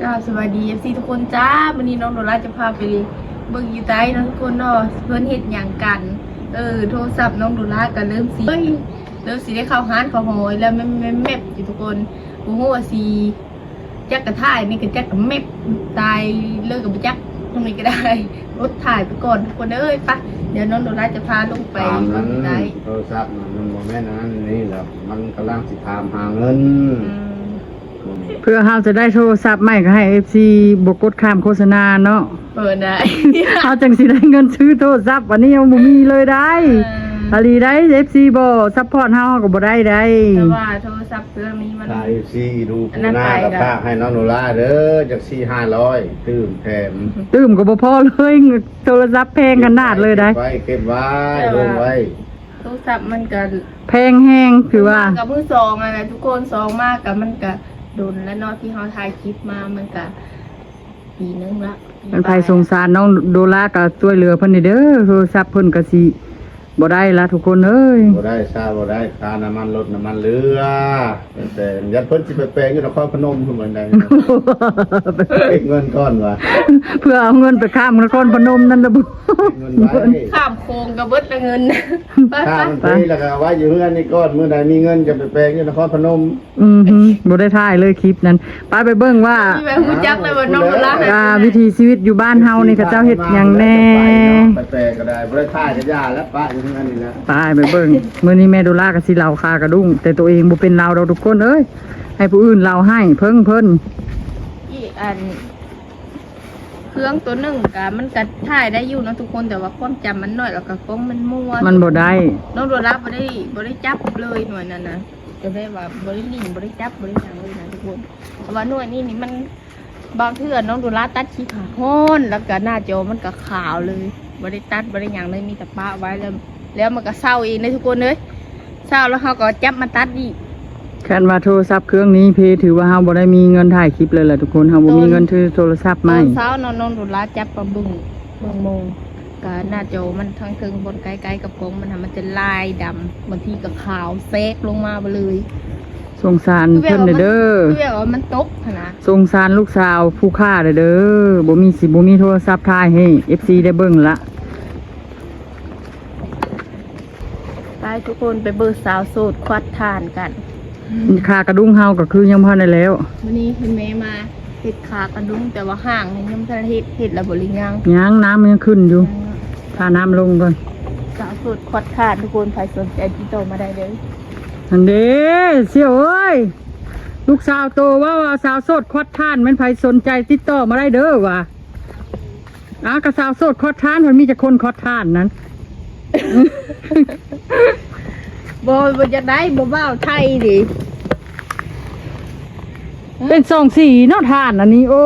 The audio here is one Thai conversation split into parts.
จ้าสวัสดีเอฟซีทุกคนจ้าวันนี้น้องโดราจะพาไปเบิ่งอยู่ใต้เนาะทุกคนเนาะเพื่อนเฮ็ดหยังกัน เออ โทรศัพท์น้องโดราก็เริ่มสิเฮ้ยเริ่มสิได้เข้าห้านเข้าหอยแล้วแม่แม่แม่อยู่ทุกคนบ่ฮู้ว่าสิจักกระถ่ายนี่ก็จักกระแมบตายเลิกกับบ่จักตรงนี้ก็ได้รถถ่ายไปก่อนทุกคนเอ้ยไปเดี๋ยวน้องโดราจะพาลงไปตามเบิ่นั้งนอยู่ใต้โทรศัพท์น่ะมันบ่แม่นอันนั้นนี่แหละมันกำลังสิถามหาเงินอืมเพื่อเราจะได้โทรศัพท์ใหม่ก็ให้ FC บกกดข้ามโฆษณาเนาะเปิดได้เอาจังสิได้เงินซื้อโทรศัพท์วันนี้ยังบ่มีเลยได้เอออาลีได้ FC บ่ซัพพอร์ตเฮาก็บ่ได้ได้แต่ว่าโทรศัพท์เครื่องนี้มัน ตายซีดูอันผู้นั้นหน้าไปกับนะภาคให้น้องโนราเด้อจากสี่ห้าร้อยตื้มแถมตื้มก็บ่พอเลยโทรศัพท์แพงขนาดเลยได้ก็บไว้เก็บไว้ลงไว้โทรศัพท์มันก็แพงแฮงคือว่า กับมือสองอะไรทุกคนสองมากกับมันก็ โดนแล้วเนาะที่เขาถ่ายคลิปมามันก็ปีนึงละ มันภัยสงสารน้องโดราก็ช่วยเหลือเพิ่นนี่เด้อโทรศัพท์เพิ่นก็สิ บ่ได้ละทุกคนเอ้ยบ่ได้ซาบ่ได้ค่าน้ำมันรถน้ำมันเรือแต่ยัดเพิ่นสิไปแปลงอยู่นครพนมเพิ่นเหมือนใดเก็บเงินก่อนว่ะเพื่อเอาเงินไปข้ามนครพนมนั่นล่ะบ่เงินไว้ข้ามโค้งกับเบิดละเงินไปถ้าไปมันไปแล้วก็เอาไว้อยู่เฮือนนี่ก่อนเมื่อใดมีเงินจะไปแปลงอยู่นครพนมอือหือบ่ได้ถ่ายเลยคลิปนั้นไปไปเบิ่งว่ามีแบบหูจักเลยว่าน้องโดราหายอ่าไปไหนวิถีชีวิตอยู่บ้านเฮานี่เขาเจ้าเฮ็ดหยังแน่ไปแปลงก็ได้บ่ได้ท่ายก็ยาแล้วป้าอยู่เฮือนนี่นะไปไปเบิ่งมื้อนี้แม่โดล่าก็สิเล่าคากระดุ้งแต่ตัวเองบ่เป็นเราดอกทุกคนเอ้ยให้ผู้อื่นเล่าให้เพิ่งเพิ่นอีกอัน เครื่องตัวหนึ่งกะมันก็ถ่ายได้อยู่เนาะทุกคนแต่ว่าความจำมันน้อยแล้วก็กล้องมันมัวมันบ่ได้น้องโดราบ่ได้บ่ได้จับเลยหน่วยนั้นนะจะได้ว่าบ่ได้นิ่งบ่ได้จับบ่ได้หยังเลยนะทุกคนแต่ว่าหน่วยนี้นี่มันบางเทื่อน้องโดราตัดคลิปหาฮ้อนแล้วก็หน้าจอมันก็ขาวเลย บ่ได้ตัดบ่ได้หยังเลยมีแต่ปะไว้แล้วแล้วมันก็เศร้าเองเลยทุกคนเลยเศร้าแล้วเขาก็จับมาตัดอีกคันว่าโทรศัพท์เครื่องนี้เพถือว่าเฮาบ่ได้มีเงินถ่ายคลิปเลยแหละทุกคนเฮาบ่มีเงินซื้อโทรศัพท์ตใหม่อนเช้าน้องน้องโดราจับปลาบึ้งเบิ่งโมงก็หน้าจอมันทั้งถึงบนไกลๆกับกล้องมันทำมันจะลายดำบางทีก็ขาวเซกลงมาไปเลยสงสารเพิ่นเด้อคือแบบว่ามันตกขนาดสงสารลูกสาวผู้ฆ่าเด้อเด้อบ่มีสิบ่มีโทรศัพท์ถ่ายให้ FC ได้เบิ่งละ ไปทุกคนไปเบอร์สาวโสดควัดทานกันคากระดุ้งเฮาก็คือยังบ่ทันได้แล้ววันนี้คุณแม่มาเห็ดขากระดุ้งแต่ว่าห่างนี่ยังไม่ทันเห็ดเห็ดระบริยังยังน้ำมันยังขึ้นอยู่พาน้ำลงก่อนสาวโสดควัดทานทุกคนใครสนใจติดต่อมาได้เลยอันเด้เสี่ยวเอ้ยลูกสาวโตว่าว่าสาวโสดควัดท่านแมันไผสนใจติดต่อมาได้เด้อว่ะอ้าวกระสาวโสดควัดท่านมันมีแต่คนควัดท่านนั้น บอบจะได้บ่เบ้าไทยดิเป็นสองสีเนาะท่านอันนี้ โอ้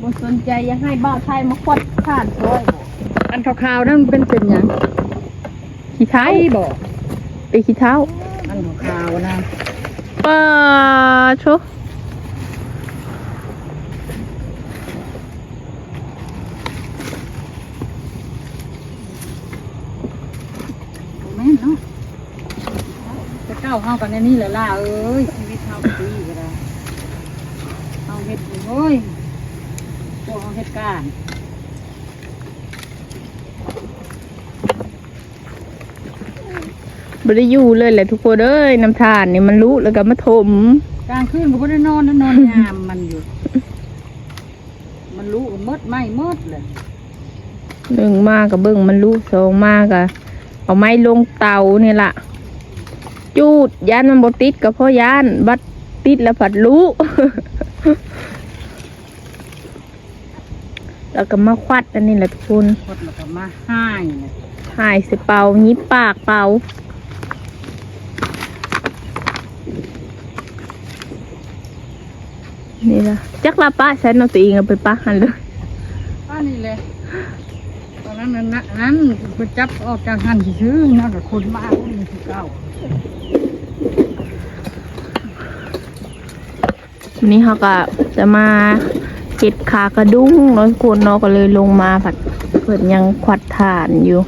บ่สนใจอยังให้เบ้าไทยมาควัดทานซอยบ่อันขาวๆนั่นเป็นเป็นหยังขี้ไทยบ่ไปขี้เท้าอันขาวๆนะป้าโช ม่นเนาะจะเก้าเฮากันในนี่แหละล่ะเอ้ยชีวิตเฮาดีก็ได้เฮาเฮ็ดอยู่โอ้ยพวกเฮาเฮ็ดการบ่ได้อยู่เลยแหละทุกคนเอ้ยน้ำทานนี่มันรู้แล้วก็มาถมกลางคืนก็บ่ได้นอนนะนอนยามมันอยู่ มันรู้ก็มดไหมมดเลยหนึ่งมากกับเบิ่งมันรู้สองมากกับ เอาไม้ลงเตานี่ล่ะ จูดยานมันบ่ติดกับพ่อยานบัดติดแล้วผัดรู้แล้วก็มาควัดอันนี้แหละทุกคนกดแล้วก็มาให้เนี่ยหายสิเป่ายิบปากเป่านี่ล่ะจักละป้าฉันเอาตัวเองเอาไปป้าหันเลยป้านี่เลยตอ นั้นนั้นไปจับออกจากหันซื้อนั่นกับคนมากคนสิเก่าวันนี้เขาก็จะมาเจ็บขากระดุ้งน้อยคนนาก็เลยลงมาผัดเปิดยังขวัดฐานอยู่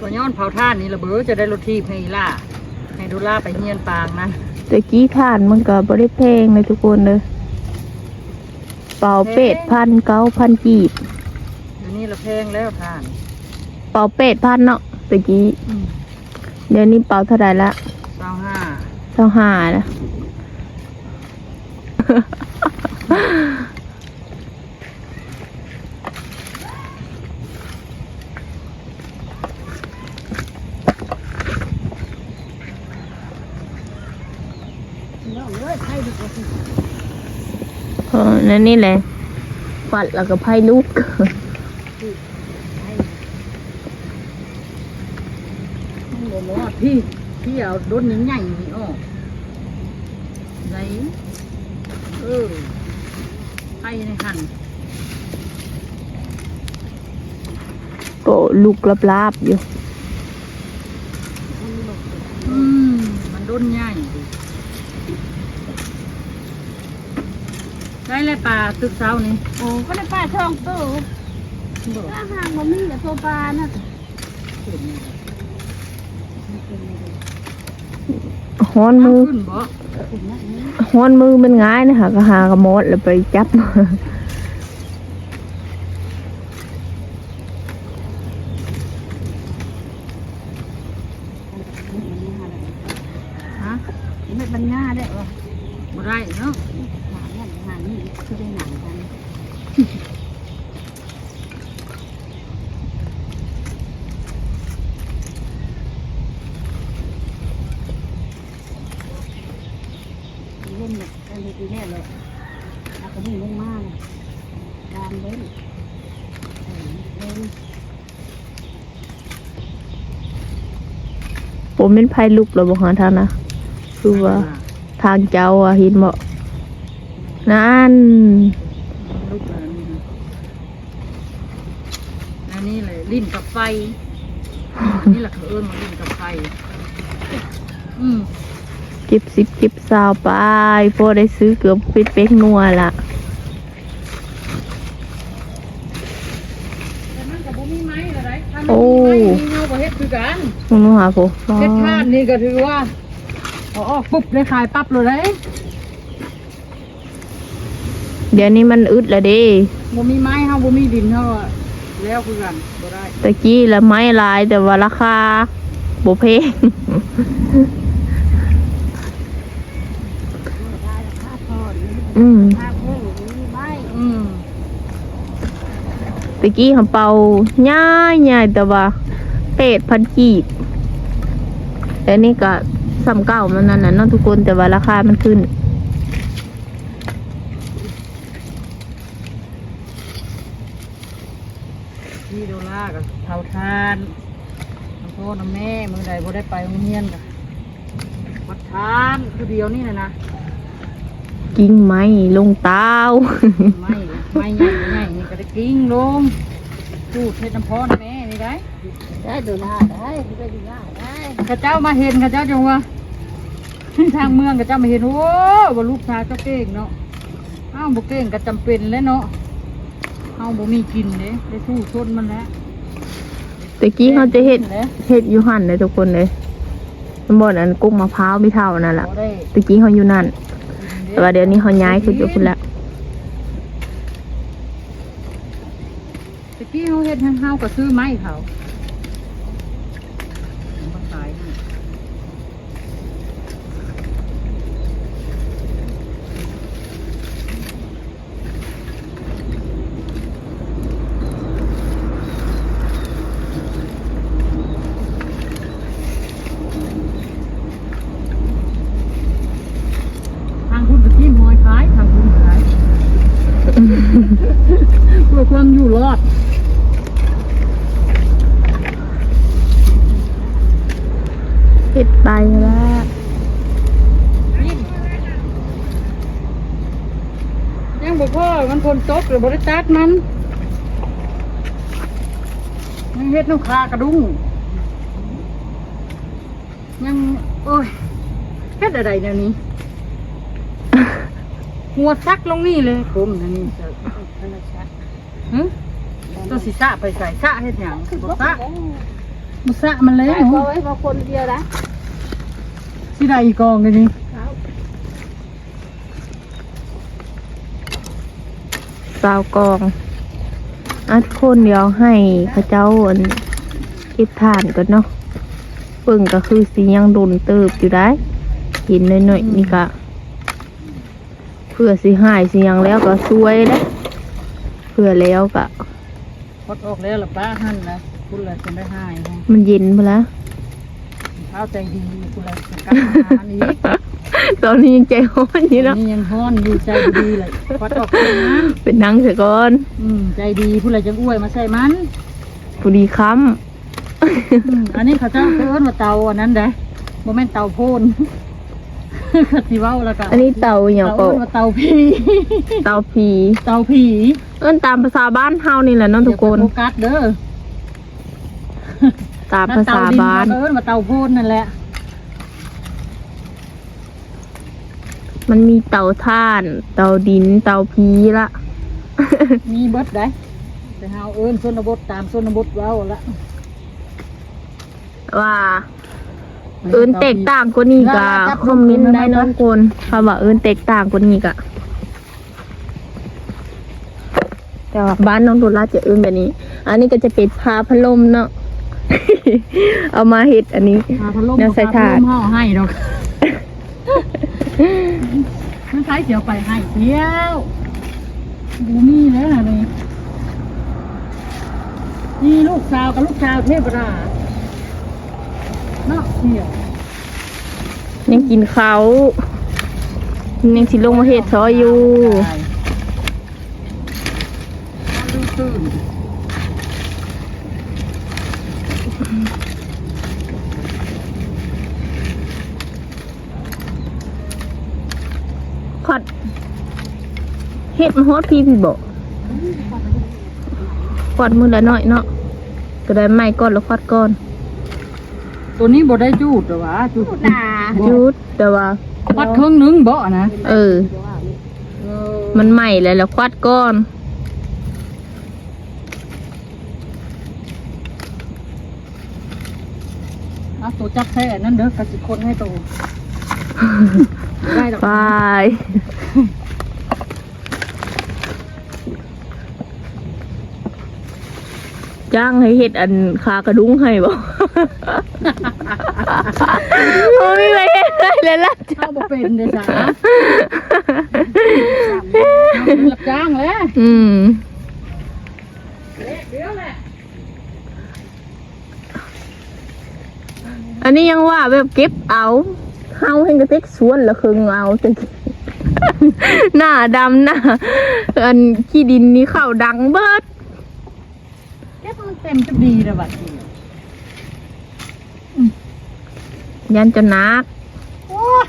ก็ย้อนเผาท่านนี่ระเบือจะได้รถทีพให้ล่า ดูล่าไปเฮียนปางนะตะกี้ทานมันก็บ่ได้แพงเลยทุกคนเลยเป่าเป็ดพันเก้าพันกีบเดี๋ยวนี้ละแพงแล้วท่าน เป่าเป็ดพันเนาะตะกี้อืมเดี๋ยวนี้เป่าเท่าไหร่ละเศร้าห้าเท่าห้านะ น้องเอ้ยใครดีกว่าสิ เออ นั่นนี่แหละฟัดแล้วก็ไพ่ลูกมันบ่รอดพี่พี่เอารถใหญ่ๆนี่ออกไหนเออไปในหันก็ลูกลาบๆอยู่ อืม มันโดนใหญ่ ได้เลยปลาตึกเสานี่โอ้ก็ได้ป้าช่องตู้บ่ถ้าห่างบ่มีแต่โซฟาน่ะเห็นไหมฮ้อนมือขึ้นบ่ฮ้อนมือมันง่ายนะหากระหากระมดแล้วไปจับ ฮะ ไม่บรรยาได้เหรอ บ่ได้เนาะ หนังเนี่ยหนังนี่คือได้หนังกัน เนแบบอันนี้แน่เลยแล้วก็มีลงมาเลยตามเล่นเล่นผมเป็นไพ่ลูกแล้วบอกหาทางนะคือว่าทางเจ้าอะเห็นบ่นั่นลูกนี่นะอันนี้เลยลิ้นกับไฟ นี่แหละเขาเอิ้นว่าลิ้นกับไฟ อืม เก็บสิบเก็บสาวไปพอได้ซื้อเกือบปิดเป๊กนัวละแต่มันกับบ่มีไม้อะไรถ้ามันโอ้มีไม้มีเงาบ่เฮ็ดคือกันมึงหาผมเฮ็ดทานนี่ก็ถือว่าเอาออกปุ๊บได้ขายปั๊บเลยเด้เดี๋ยวนี้มันอึดละเดิบ่มีไม้เฮาบ่มีดินเฮาอะแล้วคือกันบ่ได้ตะกี้ละไม้หลายแต่ว่าราคาบ่แพง ผ้าทอด อืม ผ้าเพ่งมีไม้ อืม ตะ กี้เขาเป่าง่ายง่ายแต่ว่าเป็ดพันกีบแต่นี่ก็สำเก่ามันนั่นน่ะเนาะทุกคนแต่ว่าราคามันขึ้นพี่โดล่ากับเผาทานน้ำพ่อน้ำแม่มื้อใดบ่ได้ไปโรงเรียนก็วัดทานคือเดียวนี่น่ะนะ กิ้งไม้ลงเต้าไม่ ไม่ใหญ่ใหญ่นี่ก็ได้กิ้งลงพูดให้น้ำพ่อน้ำแม่นี่ได้ได้ดูหน้าได้ได้ดูหน้าได้ข้าเจ้ามาเห็นข้าเจ้าจังว่าทางเมืองข้าเจ้ามาเห็นโอ้ว่าลูกชายเจ้าเก่งเนาะอ้าวบ่เก่งก็จำเป็นแล้วเนาะเฮาบ่มีกินเด้ได้สู้ชนมันแล้วตะกี้เขาจะเห็ดแหละเห็ดอยู่หั่นเลยทุกคนเลยมันบ่อนอันกุ้งมะพร้าวไม่เท่านั่นแหละบ่ได้ตะกี้เขาอยู่นั่นกินแต่ว่าเดี๋ยวนี้เขาย้ายขึ้นอยู่พุ่นละ พี่เขาเฮ็ดให้เฮาก็ซื้อไม้เขามาขายให้ ทางคุณตะกี้มอยขายทางคุณขาย เพื่อความอยู่รอดเห็ดไปแล้วยังบอกพ่อมันคนตกหรือบริษัทมันยังเฮ็ดน้ำคากระดุ้งยังโอ้ยเฮ็ดอะไรแนวนี้ หัวซักลงนี่เลยผมนนี้จะ หึตัวสิสะไปใส่สะเฮ็ดหยังบ่สะมุสะมันแล้วไปก็ไว้มาคนเดียวนะสิได้อีกกองเลยนี่สาวกอง อัดคนเดียวให้พระเจ้าอันเก็บทานก่อนเนาะเบิ่งก็คือสียังโดนเติบอยู่ได้เห็นหน่อยๆนี่ก็เพื่อสิหายสิยังแล้วก็สวยแล้วเพื่อแล้วก็พดออกแล้วล่ะป้าหั่นนะคุณละจะได้หายฮะมันเย็นไปแล้วเท้าใจดีคุณละจะกลับมาหาอีกตอนนี้ยังใจร้อนอยู่เนาะนี่ยังฮ้อนอยู่ใจดีเลยพดออกแล้วนะเป็นนังเสียก่อนอืมใจดีผู้ใดจะอ้วยมาใส่มันพอดีค้อืมอันนี้เขาจะเอิ้นว่าเตาอันนั้นเด้โมเมนเตาโพนเขาสิเว้าแล้วก็ำอันนี้เตาอย่างเขาก็เอิ้นว่าเตาผีเตาผีเตาผีเอิ้นตามภาษาบ้านเฮานี่แหละเน้องทุกคนอย่าไปโฟกัสเด้อตามภาษาบ้านเอิ้นว่าเตาโพนนั่นแหละ มันมีเตาถ่าน เตาดิน เตาผีละมีเบิดได้แต่เฮาเอิ้นชนบทตามชนบทเว้าละว่า เอิ้นแตกต่างกว่านี้ก็คอมเมนต์ได้เน้องคนคำว่าเอิ้นแตกต่างกว่านี้ก็แต่ว่าบ้านน้องโดราจะเอิ้นแบบนี้ อันนี้ก็จะเป็นพาพัดลมเนาะ เอามาเฮ็ดอันนี้หาพัดลมแนวใส่ถาดพัดลมเฮาให้ดอกมันใช้เสียวไปให้เที่ยวบูมี่แล้วนะนี่นี่ลูกสาวกับลูกสาวเทพรา เนาะเที่ยยังกินเขายังสิลงมาเฮ็ดซอยอยู่ดูตื่นควัดเฮ็ดมาฮอดพี่พี่บอกควัดมือละน้อยเนาะก็ได้ไม้ก้อนแล้วควัดก้อน ตัวนี้บ่ได้จูดหรอวะจูดหนาจุดแต่ว่าวัดเครื่องหนึงบ่นะเออ มันใหม่แล้วแล้วควัดก้อน เอาตัวจับแท้นั่นเด้อกระสิคนให้ตัวได้ดอกไป จ้างให้เฮ็ดอันคากระดุ้งให้บ่ โอ้ยไม่เฮ็ดเลยแล้วล่ะเช่าบ่เป็นเด้จ้ารับจ้างแล้วอืมอันนี้ยังว่าแบบเก็บเอาเฮาให้กระเต็กสวนละครึ่งเอาจนหน้าดำหน้าอันขี้ดินนี่เข้าดังเบิด เก็บมันเต็มจะดีแล้วบัดนี้ ยันจนนักโอ้ย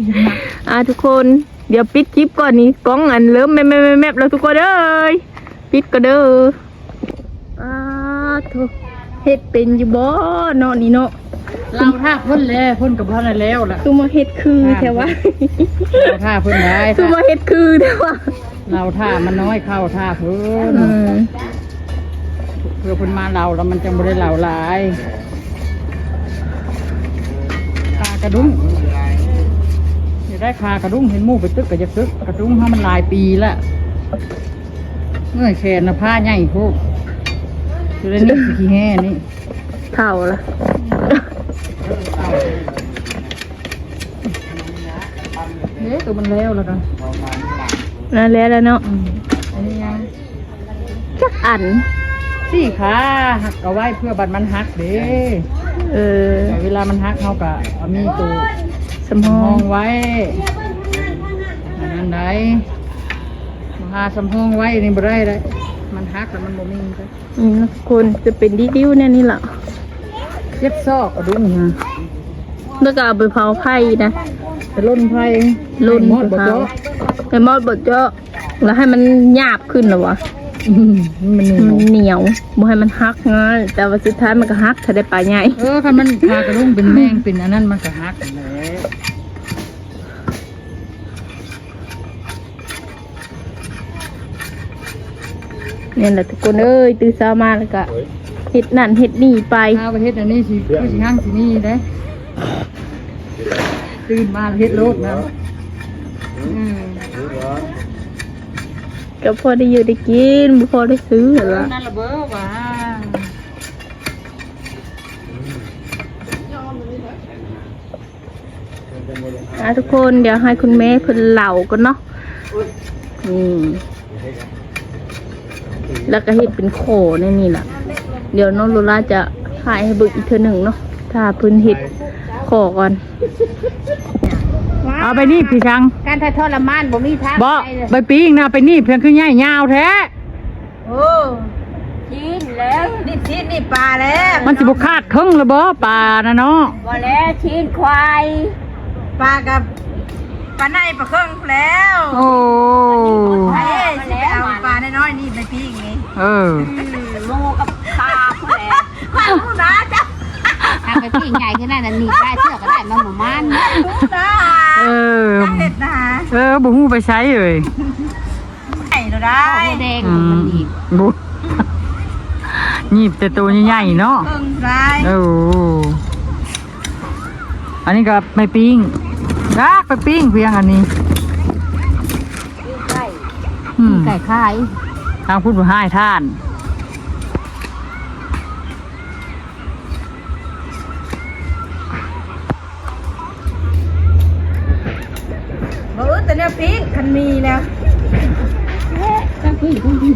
ดีมากอะทุกคนเดี๋ยวปิดคลิปก่อนนี้กล้องอันเริ่มแมบแมบแมบแล้วทุกคนเอ้ยปิดก็เด้ออ่าทุกเฮ็ดเป็นอยู่บ่เนาะนี่เนาะเราท่าเพิ่นแล้วเพิ่นกับเพิ่นแล้วล่ะคือมาเฮ็ดคือแท้ว่าเราท่าเพิ่นได้คือมาเฮ็ดคือแท้ว่าเราท่ามันน้อยเข้าท่าเพิ่นอืมเพื่อเพิ่นมาเราแล้วมันจังบ่ได้เหล่าหลายคากระดุ้งอยากได้คากระดุ้งเห็นหมู่ไปตึกก็จะตึกกระดุ้งเฮามันหลายปีแล้วเมื่อยแขนน่ะผ้าใหญ่โพดคือได้นี่สิขี้แห่นี่เท่าละเด้ตัวมันแล้วแล้วกันนั่นแหละแล้วเนาะอืมอันนี้ยังจักอันสี่ขาหักเอาไว้เพื่อบัดมันหักเด้ เออ แต่เวลามันหักเขาก็เอามีตัวสมอมองงไว้อันนั้นได้มาหาสำหองไว้นี่บ่ได้เลยมันหักแล้วมันบ่มีเลยนี่นะทุกคนจะเป็นดิ้วๆเนี่ยนี่ล่ะเจ็บซอกกระดุมฮะแล้วก็เอาไปเผาไผ่นะจะล่นไฟลุ่นหมดบ่เผาเจาะให้มอดบดเจาะแล้วให้มันหยาบขึ้นเหรอวะอื มมันเหนียวมันเหนียวบ่ให้มันหักง่ายแต่ว่าสุดท้ายมันก็หักถ้าได้ปลาใหญ่เออคันมันพากระดุมเป็นแมงเป็นอันนั้นมันก็หักนั่นแหละเนี่ยแหละทุกคนเอ้ยตื่นเช้ามาแล้วก็เฮ็ดนั่นเฮ็ดนี่ไปข้าวประเทศอันนี้สิคือสิหั่งสินี่เด้ตื่นมาเฮ็ดโลดนะอืม ก็พอได้อยู่ได้กินบ่พอได้ซื้อเหรอนั่นละเบ้อว่าอะทุกคนเดี๋ยวให้คุณแม่เพิ่นเหล่ากันเนาะนี่แล้วก็เฮ็ดเป็นโขในนี่แหละเดี๋ยวน้องโลล่าจะถ่ายให้เบิ่งอีกเทื่อหนึ่งเนาะถ้าพิ่นเฮ็ดโขก่อน เอาไปนี่พี่ชังการถ่ายทอดละมานบ่มีทางบ่ไปเลยไปปิ้งนะไปนี่เพียงคือใหญ่ยาวแท้ โอ้ชีนแล้วนี่ชีนนี่ปลาแล้วมันสิบ่คาดครึ่งละบ่ปลานะเนาะบ่แล้วชีนควายปลากับปลาในปลาเครื่องแล้วโอ้ไอ้สิไปเอาปลาน้อยๆนี่ไปปิ้งนี่เออโมกับปลาผู้แหละปลาผู้นะจ้ะทางไปปิ้งใหญ่ขนาดนั้นนี่ได้เชือกก็ได้มาหมู่มันผู้นะเออเด็ดนะเออบ่ฮู้ไปใช้เอ้ยไข่เราได้แดงอืมบ่หยิบแต่ตัวใหญ่ๆเนาะเครื่องไรโอ้อันนี้ก็ไม่ปิ้งยากไปปิ้งเพียงอันนี้อืมไก่ไข่ทางพูดว่าให้ท่าน ปิ้งคันมีแล้วตั้งพี่ตั้งพี่